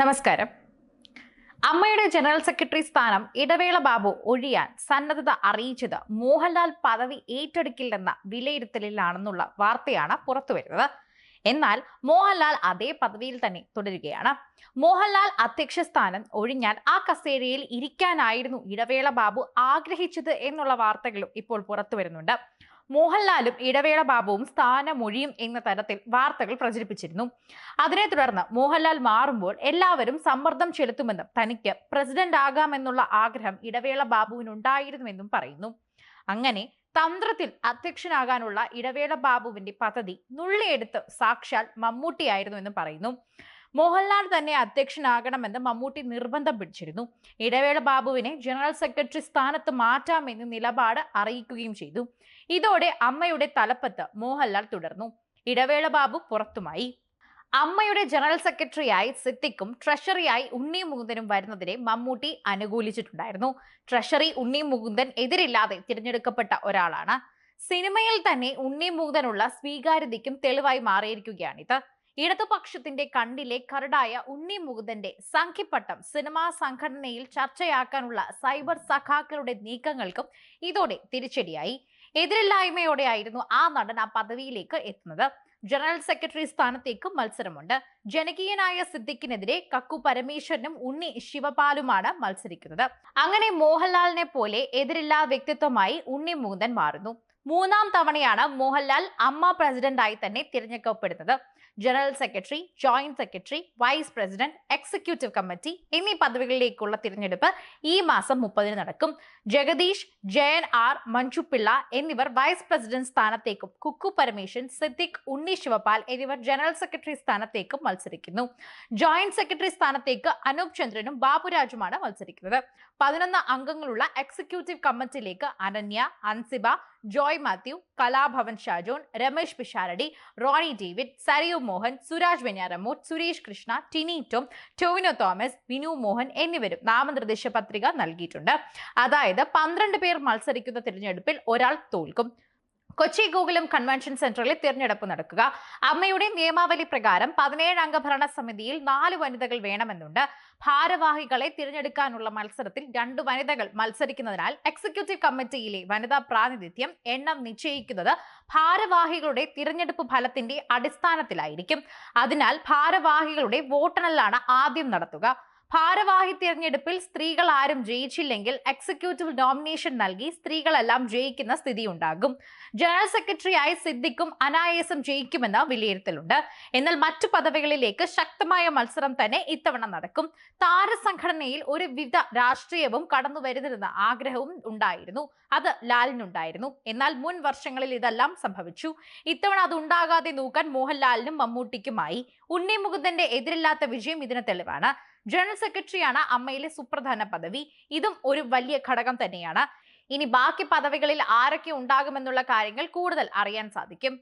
നമസ്കാരം. അമ്മയുടെ general secretary സ്ഥാനം ഇടവേള ബാബു ഒഴിയാൻ സന്നദ്ധത അറിയിച്ചത് മോഹൻലാൽ പദവി ഏറ്റെടുക്കില്ലെന്ന വിലയിരുത്തലിലാണെന്നുള്ള വാർത്തയാണ് പുറത്തുവരുന്നത്. എന്നാൽ മോഹൻലാൽ അതേ പദവിയിൽ തന്നെ തുടരുകയാണ്. മോഹൻലാൽ അധ്യക്ഷ സ്ഥാനം ഒഴിഞ്ഞാൽ ആ കസേരയിൽ ഇരിക്കാനായിരുന്നു ഇടവേള ബാബു ആഗ്രഹിച്ചത് എന്നുള്ള വാർത്തകളും ഇപ്പോൾ പുറത്തു വരുന്നുണ്ട് മോഹൻലാലും ഇടവേള ബാബുവും സ്ഥാനമൊഴിയും എന്ന തരത്തിൽ വാർത്തകൾ പ്രചരിപ്പിച്ചിരുന്നു. അതിനെ തുടർന്ന് മോഹൻലാൽ മാറുമ്പോൾ എല്ലാവരും സമ്മർദ്ദം ചെലുത്തുമെന്നും തനിക്ക് പ്രസിഡന്റ് ആകാമെന്നുള്ള ആഗ്രഹം ഇടവേള ബാബുവിനുണ്ടായിരുന്നുവെന്നും പറയുന്നു. അങ്ങനെ തന്ത്രത്തിൽ അധ്യക്ഷനാകാനുള്ള ഇടവേള ബാബുവിന്റെ പദ്ധതി നുള്ളിയെടുത്ത് സാക്ഷാൽ മമ്മൂട്ടിയായിരുന്നു എന്ന് പറയുന്നു. മോഹൻലാൽ തന്നെ അധ്യക്ഷനാകണമെന്ന് മമ്മൂട്ടി നിർബന്ധം പിടിച്ചിരുന്നു. ഇടവേള ബാബുവിനെ ജനറൽ സെക്രട്ടറി സ്ഥാനത്ത് മാറ്റാമെന്ന് നിലപാട് അറിയിക്കുകയും ചെയ്തു. ഇതോടെ അമ്മയുടെ തലപ്പത്ത് മോഹൻലാൽ തുടർന്നു. ഇടവേള ബാബു പുറത്തുമായി. അമ്മയുടെ ജനറൽ സെക്രട്ടറിയായി സിദ്ദിഖും ട്രഷറിയായി ഉണ്ണി മുകുന്ദനും വരുന്നതിനെ മമ്മൂട്ടി അനുകൂലിച്ചിട്ടുണ്ടായിരുന്നു. ട്രഷറി ഉണ്ണി മുകുന്ദൻ എതിരില്ലാതെ തിരഞ്ഞെടുക്കപ്പെട്ട ഒരാളാണ്. സിനിമയിൽ തന്നെ ഉണ്ണി മുകുന്ദനുള്ള സ്വീകാര്യതയ്ക്കും തെളിവായി മാറിയിരിക്കുകയാണിത്. ഇടതുപക്ഷത്തിന്റെ കണ്ടിലെ കരടായ ഉണ്ണി മുകുന്ദന്റെ സംഖ്യപ്പട്ടം സിനിമാ സംഘടനയിൽ ചർച്ചയാക്കാനുള്ള സൈബർ സഖാക്കളുടെ നീക്കങ്ങൾക്കും ഇതോടെ തിരിച്ചടിയായി. എതിരില്ലായ്മയോടെയായിരുന്നു ആ നടൻ ആ പദവിയിലേക്ക് എത്തുന്നത്. General secretary സ്ഥാനത്തേക്കും മത്സരമുണ്ട്. ജനകീയനായ സിദ്ദിഖിനെതിരെ കക്കു പരമേശ്വരനും ഉണ്ണി ശിവപാലുമാണ് മത്സരിക്കുന്നത്. അങ്ങനെ മോഹൻലാലിനെ പോലെ എതിരില്ലാ വ്യക്തിത്വമായി ഉണ്ണി മുകുന്ദൻ മാറുന്നു. മൂന്നാം തവണയാണ് മോഹൻലാൽ അമ്മ പ്രസിഡന്റായി തന്നെ തിരഞ്ഞെടുക്കപ്പെടുന്നത്. General secretary joint secretary vice president executive committee എന്നീ പദവികളിലേക്കുള്ള തിരഞ്ഞെടുപ്പ് ഈ മാസം മുപ്പതിന് നടക്കും. ജഗദീഷ് ജയൻ ആർ മഞ്ജുപിള്ള എന്നിവർ വൈസ് പ്രസിഡന്റ് സ്ഥാനത്തേക്കും കുക്കു പരമേശ്വരൻ സിദ്ദിഖ് ഉണ്ണി ശിവപാൽ എന്നിവർ ജനറൽ സെക്രട്ടറി സ്ഥാനത്തേക്കും മത്സരിക്കുന്നു. ജോയിന്റ് സെക്രട്ടറി സ്ഥാനത്തേക്ക് അനൂപ് ചന്ദ്രനും ബാബുരാജുമാണ് മത്സരിക്കുന്നത്. പതിനൊന്ന് അംഗങ്ങളുള്ള executive കമ്മിറ്റിയിലേക്ക് Ananya Ansiba Joy Mathew Kalabhavan Shajon Ramesh Pisharody Rony David Sarayu Mohan Suraj Venjaramoodu Suresh Krishna Tiny Tom Tovino Thomas Vinu Mohan എന്നിവരും നാമനിർദ്ദേശ പത്രിക നൽകിയിട്ടുണ്ട്. അതായത് പന്ത്രണ്ട് പേർ മത്സരിക്കുന്ന തിരഞ്ഞെടുപ്പിൽ ഒരാൾ തോൽക്കും. കൊച്ചി ഗോകുലം കൺവെൻഷൻ സെന്ററിൽ തിരഞ്ഞെടുപ്പ് നടക്കുക. അമ്മയുടെ നിയമാവലി പ്രകാരം പതിനേഴ് അംഗ ഭരണ സമിതിയിൽ നാല് വനിതകൾ വേണമെന്നുണ്ട്. ഭാരവാഹികളെ തിരഞ്ഞെടുക്കാനുള്ള മത്സരത്തിൽ രണ്ട് വനിതകൾ മത്സരിക്കുന്നതിനാൽ എക്സിക്യൂട്ടീവ് കമ്മിറ്റിയിലെ വനിതാ പ്രാതിനിധ്യം എണ്ണം നിശ്ചയിക്കുന്നത് ഭാരവാഹികളുടെ തിരഞ്ഞെടുപ്പ് ഫലത്തിന്റെ അടിസ്ഥാനത്തിലായിരിക്കും. അതിനാൽ ഭാരവാഹികളുടെ വോട്ടെണ്ണലാണ് ആദ്യം നടത്തുക. ഭാരവാഹി തിരഞ്ഞെടുപ്പിൽ സ്ത്രീകൾ ആരും ജയിച്ചില്ലെങ്കിൽ എക്സിക്യൂട്ടീവ് നോമിനേഷൻ നൽകി സ്ത്രീകളെല്ലാം ജയിക്കുന്ന സ്ഥിതി ഉണ്ടാകും ജനറൽ സെക്രട്ടറിയായി സിദ്ദിഖും അനായാസം ജയിക്കുമെന്ന വിലയിരുത്തലുണ്ട്. എന്നാൽ മറ്റു പദവികളിലേക്ക് ശക്തമായ മത്സരം തന്നെ ഇത്തവണ നടക്കും. താരസംഘടനയിൽ ഒരു വിധ രാഷ്ട്രീയവും കടന്നു വരുന്നിരുന്ന ആഗ്രഹവും ഉണ്ടായിരുന്നു. അത് ലാലിനുണ്ടായിരുന്നു. എന്നാൽ മുൻ വർഷങ്ങളിൽ ഇതെല്ലാം സംഭവിച്ചു. ഇത്തവണ അത് ഉണ്ടാകാതെ നോക്കാൻ മോഹൻലാലിനും മമ്മൂട്ടിക്കുമായി. ഉണ്ണി മുകുന്ദന്റെ എതിരില്ലാത്ത വിജയം ഇതിന് തെളിവാണ്. ജനറൽ സെക്രട്ടറിയാണ് അമ്മയിലെ സുപ്രധാന പദവി. ഇതും ഒരു വലിയ ഘടകം തന്നെയാണ്. ഇനി ബാക്കി പദവികളിൽ ആരൊക്കെ ഉണ്ടാകുമെന്നുള്ള കാര്യങ്ങൾ കൂടുതൽ അറിയാൻ സാധിക്കും.